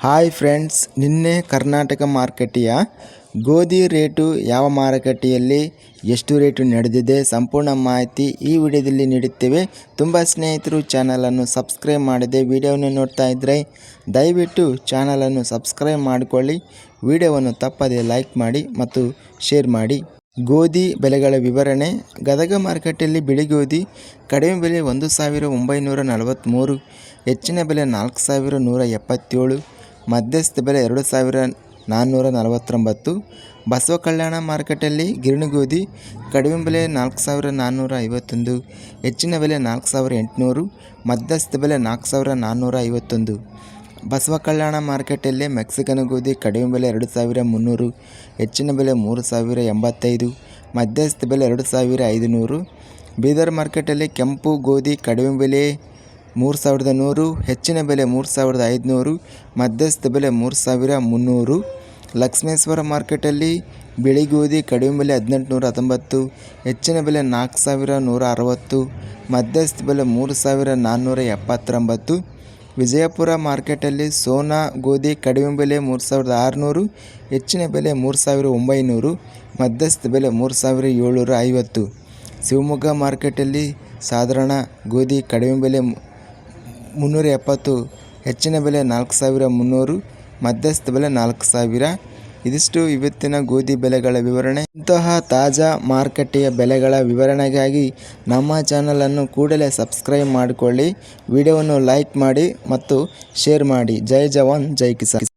Hi friends ನಿನ್ನೆ ಕರ್ನಾಟಕ ಮಾರುಕಟ್ಟೆಯ ಗೋಧಿ ರೇಟು ಯಾವ ಮಾರುಕಟ್ಟೆಯಲ್ಲಿ ಎಷ್ಟು ರೇಟು ನಡೆದಿದೆ ಸಂಪೂರ್ಣ ಮಾಹಿತಿ ಈ ವಿಡಿಯೋದಲ್ಲಿ ನೀಡುತ್ತೇವೆ. ತುಂಬ ಸ್ನೇಹಿತರು ಚಾನಲನ್ನು ಸಬ್ಸ್ಕ್ರೈಬ್ ಮಾಡಿದೆ ವಿಡಿಯೋವನ್ನು ನೋಡ್ತಾ ಇದ್ದರೆ ದಯವಿಟ್ಟು ಚಾನಲನ್ನು ಸಬ್ಸ್ಕ್ರೈಬ್ ಮಾಡಿಕೊಳ್ಳಿ, ವಿಡಿಯೋವನ್ನು ತಪ್ಪದೆ ಲೈಕ್ ಮಾಡಿ ಮತ್ತು ಶೇರ್ ಮಾಡಿ. ಗೋಧಿ ಬೆಲೆಗಳ ವಿವರಣೆ, ಗದಗ ಮಾರುಕಟ್ಟೆಯಲ್ಲಿ ಬಿಳಿ ಗೋಧಿ ಕಡಿಮೆ ಬೆಲೆ ಒಂದು ಸಾವಿರ ಒಂಬೈನೂರ ನಲವತ್ತ್ಮೂರು ಹೆಚ್ಚಿನ ಬೆಲೆ ನಾಲ್ಕು ಸಾವಿರ ನೂರ ಎಪ್ಪತ್ತೇಳು ಮಧ್ಯಸ್ಥ ಬೆಲೆ ಎರಡು ಸಾವಿರ ನಾನ್ನೂರ ನಲವತ್ತೊಂಬತ್ತು. ಬಸವ ಕಲ್ಯಾಣ ಮಾರುಕಟ್ಟೆಯಲ್ಲಿ ಗಿರಣಿ ಗೋಧಿ ಕಡಿಮೆ ಬೆಲೆ ನಾಲ್ಕು ಸಾವಿರ ನಾನ್ನೂರ ಐವತ್ತೊಂದು. ಹೆಚ್ಚಿನ ಬೆಲೆ ನಾಲ್ಕು ಸಾವಿರ ಎಂಟುನೂರು. ಮಧ್ಯಸ್ಥ ಬೆಲೆ ನಾಲ್ಕು ಸಾವಿರ ನಾನ್ನೂರ ಐವತ್ತೊಂದು. ಬಸವ ಕಲ್ಯಾಣ ಮಾರ್ಕೆಟಲ್ಲಿ ಮೆಕ್ಸಿಕನ್ ಗೋಧಿ ಕಡಿಮೆ ಬೆಲೆ ಎರಡು ಸಾವಿರ ಮುನ್ನೂರು. ಹೆಚ್ಚಿನ ಬೆಲೆ ಮೂರು ಸಾವಿರ ಎಂಬತ್ತೈದು. ಮಧ್ಯಸ್ಥ ಬೆಲೆ ಎರಡು ಸಾವಿರ ಐದುನೂರು. ಬೀದರ್ ಮಾರ್ಕೆಟಲ್ಲಿ ಕೆಂಪು ಗೋಧಿ ಕಡಿಮೆ ಬೆಲೆ ಮೂರು ಸಾವಿರದ ನೂರು, ಹೆಚ್ಚಿನ ಬೆಲೆ ಮೂರು ಸಾವಿರದ ಐದುನೂರು, ಮಧ್ಯಸ್ಥ ಬೆಲೆ ಮೂರು ಸಾವಿರ ಮುನ್ನೂರು. ಲಕ್ಷ್ಮೇಶ್ವರ ಮಾರ್ಕೆಟಲ್ಲಿ ಬಿಳಿ ಗೋಧಿ ಕಡಿಮೆ ಬೆಲೆ ಹದಿನೆಂಟುನೂರ ಹತ್ತೊಂಬತ್ತು ಹೆಚ್ಚಿನ ಬೆಲೆ ನಾಲ್ಕು ಸಾವಿರ ನೂರ ಅರವತ್ತು ಮಧ್ಯಸ್ಥ ಬೆಲೆ ಮೂರು ಸಾವಿರ ನಾನ್ನೂರ ಎಪ್ಪತ್ತೊಂಬತ್ತು ವಿಜಯಪುರ ಮಾರ್ಕೆಟಲ್ಲಿ ಸೋನಾ ಗೋಧಿ ಕಡಿಮೆ ಬೆಲೆ ಮೂರು ಸಾವಿರದ ಆರುನೂರು, ಹೆಚ್ಚಿನ ಬೆಲೆ ಮೂರು ಸಾವಿರ ಒಂಬೈನೂರು, ಮಧ್ಯಸ್ಥ ಬೆಲೆ ಮೂರು ಸಾವಿರ ಏಳ್ನೂರ ಐವತ್ತು ಶಿವಮೊಗ್ಗ ಮಾರ್ಕೆಟಲ್ಲಿ ಸಾಧಾರಣ ಗೋಧಿ ಕಡಿಮೆ ಬೆಲೆ ಮುನ್ನೂರ ಎಪ್ಪತ್ತು ಹೆಚ್ಚಿನ ಬೆಲೆ ನಾಲ್ಕು ಸಾವಿರ ಮುನ್ನೂರು, ಮಧ್ಯಸ್ಥ ಬೆಲೆ ನಾಲ್ಕು ಸಾವಿರ. ಇದಿಷ್ಟು ಇವತ್ತಿನ ಗೋಧಿ ಬೆಲೆಗಳ ವಿವರಣೆ. ಇಂತಹ ತಾಜಾ ಮಾರುಕಟ್ಟೆಯ ಬೆಲೆಗಳ ವಿವರಣೆಗಾಗಿ ನಮ್ಮ ಚಾನಲನ್ನು ಕೂಡಲೇ ಸಬ್ಸ್ಕ್ರೈಬ್ ಮಾಡಿಕೊಳ್ಳಿ. ವಿಡಿಯೋವನ್ನು ಲೈಕ್ ಮಾಡಿ ಮತ್ತು ಶೇರ್ ಮಾಡಿ. ಜೈ ಜವಾನ್, ಜೈ ಕಿಸಾನ್.